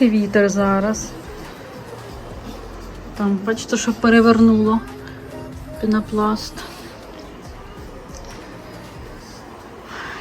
Ох, вітер зараз. Там, бачите, що перевернуло пінопласт.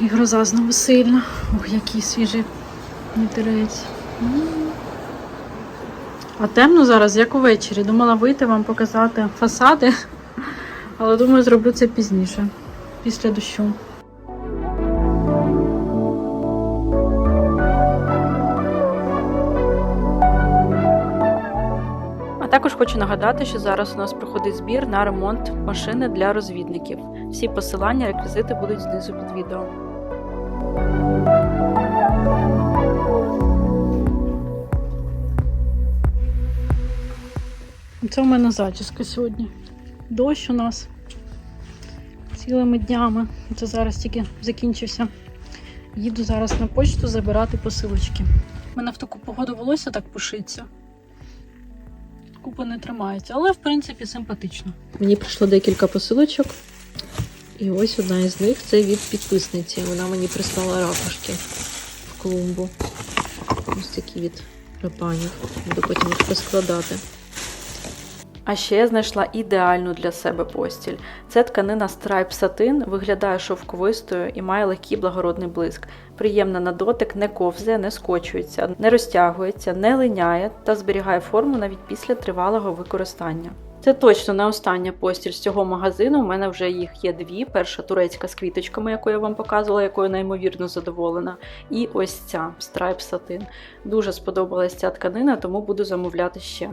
І гроза знову сильна. Ох, який свіжий вітерець. А темно зараз, як увечері. Думала вийти вам показати фасади, але думаю, зроблю це пізніше, після дощу. Також хочу нагадати, що зараз у нас проходить збір на ремонт машини для розвідників. Всі посилання, реквізити будуть знизу під відео. Це у мене зачіска сьогодні. Дощ у нас цілими днями. Це зараз тільки закінчився. Їду зараз на почту забирати посилочки. У мене в таку погоду волосся так пушиться. Купи не тримається, але в принципі симпатично. Мені прийшло декілька посилочок. І ось одна із них це від підписниці. Вона мені прислала ракушки в клумбу. Ось такі від рапанів. Буду потім їх розкладати. А ще я знайшла ідеальну для себе постіль. Це тканина Stripe Satin, виглядає шовковистою і має легкий благородний блиск. Приємна на дотик, не ковзає, не скочується, не розтягується, не линяє та зберігає форму навіть після тривалого використання. Це точно не остання постіль з цього магазину. У мене вже їх є дві. Перша турецька з квіточками, яку я вам показувала, якою неймовірно задоволена. І ось ця Stripe Satin. Дуже сподобалась ця тканина, тому буду замовляти ще.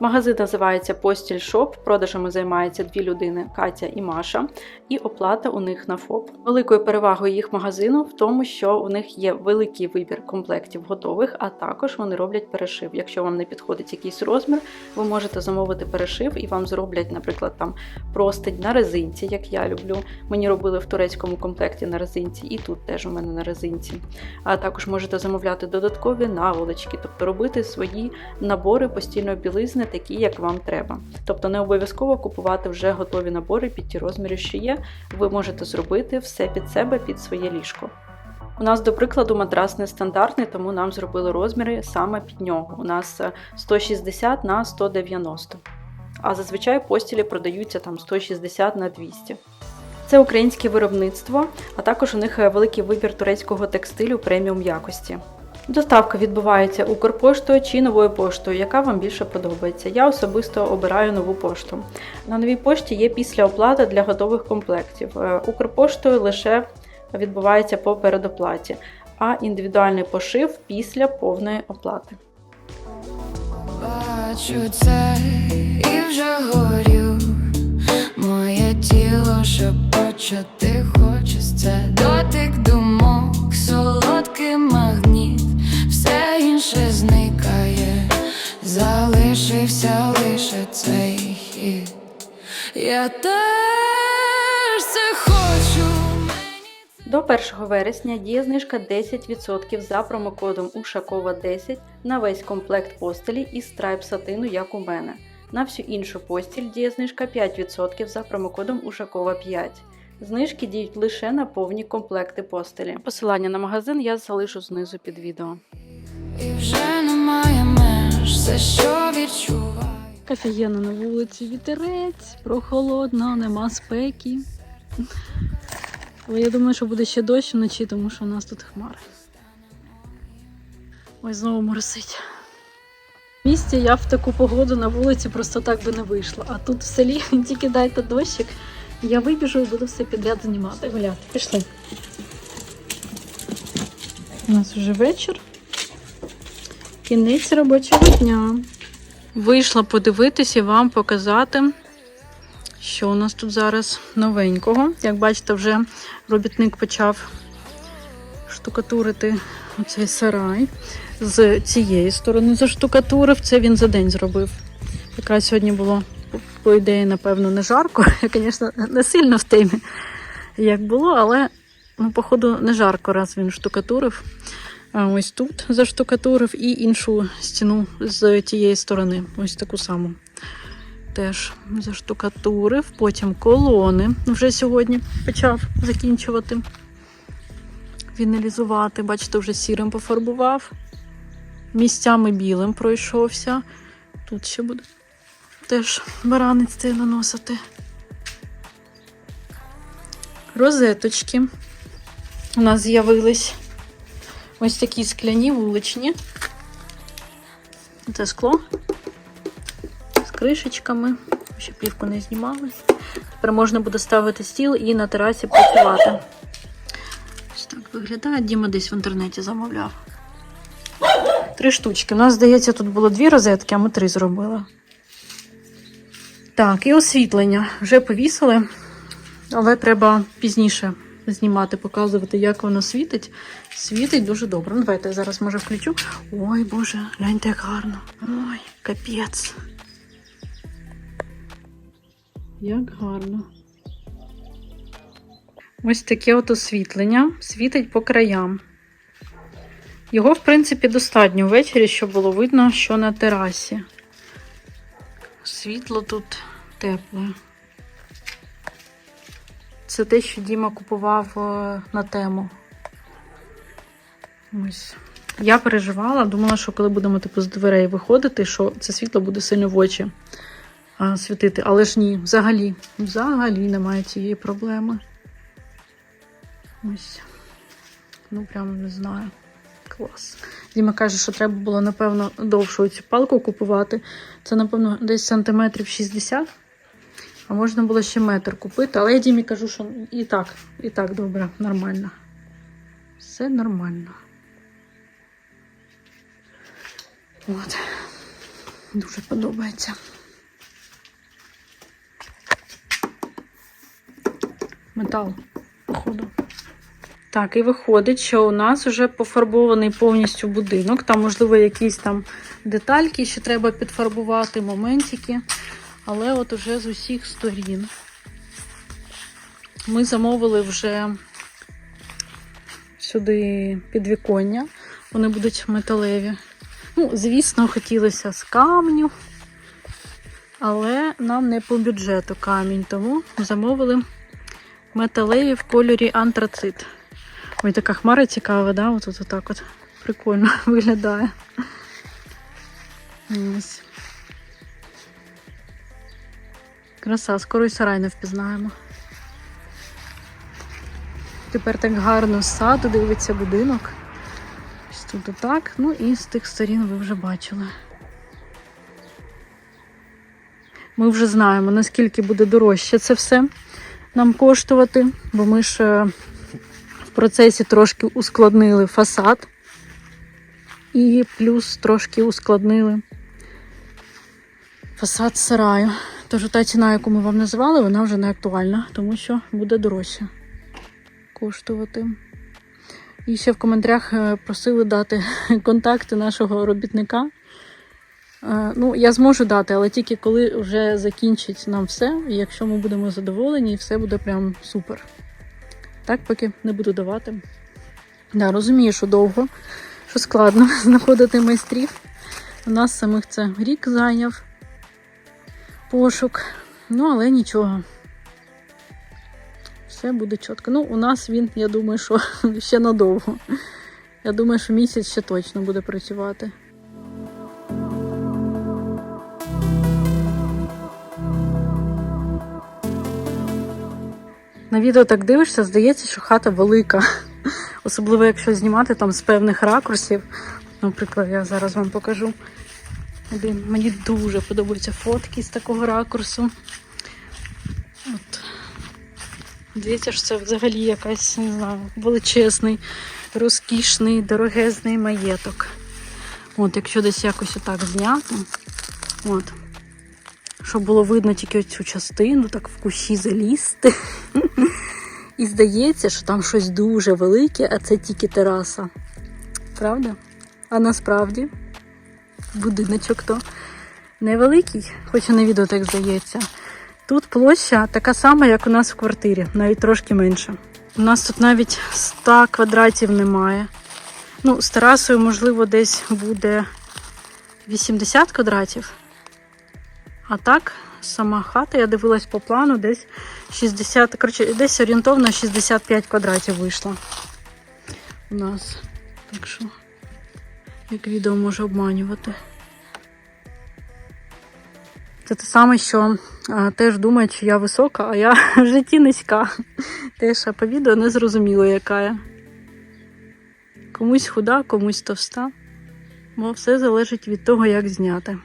Магазин називається Постіль Шоп. Продажами займаються дві людини Катя і Маша, і оплата у них на ФОП. Великою перевагою їх магазину в тому, що у них є великий вибір комплектів готових, а також вони роблять перешив. Якщо вам не підходить якийсь розмір, ви можете замовити перешив і вам зроблять, наприклад, там простень на резинці, як я люблю. Мені робили в турецькому комплекті на резинці, і тут теж у мене на резинці. А також можете замовляти додаткові наволочки, тобто робити свої набори постільної білизни, такі, як вам треба. Тобто не обов'язково купувати вже готові набори під ті розміри, що є. Ви можете зробити все під себе, під своє ліжко. У нас, до прикладу, матрас нестандартний, тому нам зробили розміри саме під нього. У нас е, 160 на 190. А зазвичай постілі продаються там 160 на 200. Це українське виробництво, а також у них е, великий вибір турецького текстилю преміум якості. Доставка відбувається Укрпоштою чи новою поштою, яка вам більше подобається. Я особисто обираю нову пошту. На новій пошті є післяоплата для готових комплектів. Е, Укрпоштою лише відбувається по передоплаті, а індивідуальний пошив після повної оплати. Бачу це і вже горю. Моє тіло шепоче, хочеться дотик думок, солодкий магніт, все інше зникає, залишився лише цей хід. Я теж це хочу. До 1 вересня діє знижка 10% за промокодом Ушакова 10 на весь комплект постелі із страйп сатину, як у мене. На всю іншу постіль діє знижка 5% за промокодом Ушакова 5. Знижки діють лише на повні комплекти постелі. Посилання на магазин я залишу знизу під відео. І вже немає меж, все, що відчуваю. Офігенно на вулиці вітерець, прохолодно, нема спеки. Але я думаю, що буде ще дощ вночі, тому що у нас тут хмари. Ось знову моросить. В місті я в таку погоду на вулиці просто так би не вийшла. А тут в селі тільки дайте дощик, я вибіжу і буду все підряд знімати. Гуляти. Пішли. У нас вже вечір. Кінець робочого дня. Вийшла подивитись і вам показати, що у нас тут зараз новенького. Як бачите, вже робітник почав штукатурити оцей сарай. З цієї сторони заштукатурив. Це він за день зробив. Якраз сьогодні було, по ідеї, напевно, не жарко. Я, звісно, не сильно в темі, як було, але ну, походу не жарко, раз він штукатурив. Ось тут заштукатурив і іншу стіну з тієї сторони, ось таку саму. Теж заштукатурив, потім колони вже сьогодні почав закінчувати, фіналізувати. Бачите, вже сірим пофарбував. місцями білим пройшовся. Тут ще буде теж баранець цей наносити. Розеточки у нас з'явились ось такі скляні вуличні. Це скло з кришечками. Ще плівку не знімали. Тепер можна буде ставити стіл і на терасі працювати. Ось так виглядає. Діма десь в інтернеті замовляв. Три штучки. У нас, здається, тут було дві розетки, а ми три зробили. Так, і освітлення. Вже повісили, але треба пізніше знімати, показувати, як воно світить. Світить дуже добре. Ну, давайте я зараз може включу. Ой, Боже, гляньте, як гарно. Ой, капець. Як гарно. Ось таке от освітлення. Світить по краям. Його, в принципі, достатньо ввечері, щоб було видно, що на терасі. Світло тут тепле. Це те, що Діма купував е, на тему. Ось. Я переживала, думала, що коли будемо типу, з дверей виходити, що це світло буде сильно в очі а, світити. Але ж ні, взагалі, взагалі немає цієї проблеми. Ось. Ну, прям не знаю. Клас. Діма каже, що треба було, напевно, довшу цю палку купувати. Це, напевно, десь сантиметрів 60. А можна було ще метр купити. Але я Дімі кажу, що і так, і так добре, нормально. Все нормально. От. Дуже подобається. Метал, походу. Так, і виходить, що у нас вже пофарбований повністю будинок. Там, можливо, якісь там детальки, ще треба підфарбувати, моментики. Але от уже з усіх сторін. Ми замовили вже сюди підвіконня. Вони будуть металеві. Ну, звісно, хотілося з камню, але нам не по бюджету камінь, тому замовили металеві в кольорі антрацит. Ой, така хмара цікава, да? От, от, отак от. Прикольно виглядає. Ось. Краса, скоро й сарай не впізнаємо. Тепер так гарно з саду дивиться будинок. Ось тут отак. Ну і з тих сторін ви вже бачили. Ми вже знаємо, наскільки буде дорожче це все нам коштувати, бо ми ж е, в процесі трошки ускладнили фасад і плюс трошки ускладнили фасад сараю. Тож та ціна, яку ми вам називали, вона вже не актуальна, тому що буде дорожче коштувати. І ще в коментарях е, просили дати контакти нашого робітника. Е, Ну, я зможу дати, але тільки коли вже закінчить нам все, і якщо ми будемо задоволені, і все буде прям супер. Так, поки не буду давати. Да, розумію, що довго, що складно знаходити майстрів. У нас самих це рік зайняв пошук. Ну, але нічого. Все буде чітко. Ну, у нас він, я думаю, що ще надовго. Я думаю, що місяць ще точно буде працювати. На відео так дивишся, здається, що хата велика. Особливо, якщо знімати там з певних ракурсів. Наприклад, я зараз вам покажу. Один. Мені дуже подобаються фотки з такого ракурсу. От. Здається, що це взагалі якась, не знаю, величезний, розкішний, дорогезний маєток. От, якщо десь якось отак зняти, от, щоб було видно тільки цю частину, так в кущі залізти. І здається, що там щось дуже велике, а це тільки тераса. Правда? А насправді будиночок то невеликий, хоч і на відео так здається. Тут площа така сама, як у нас в квартирі, навіть трошки менше. У нас тут навіть 100 квадратів немає. Ну, з терасою, можливо, десь буде 80 квадратів. А так, сама хата, я дивилась по плану, десь 60, коротше, десь орієнтовно 65 квадратів вийшло у нас. Так що як відео може обманювати. Це те саме, що а, теж думають, що я висока, а я в житті низька. Теж а по відео не зрозуміло, яка я. Комусь худа, комусь товста. Бо все залежить від того, як зняти.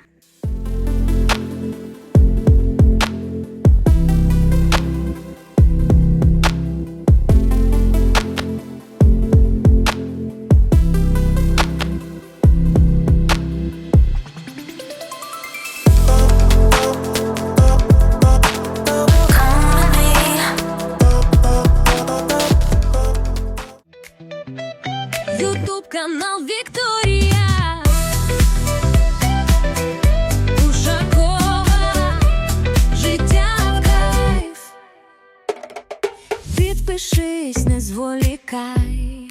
Ютуб канал Вікторія. Ушакова Життя в кайф. Підпишись, не зволікай.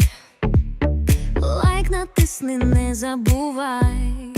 Лайк натисни, не забувай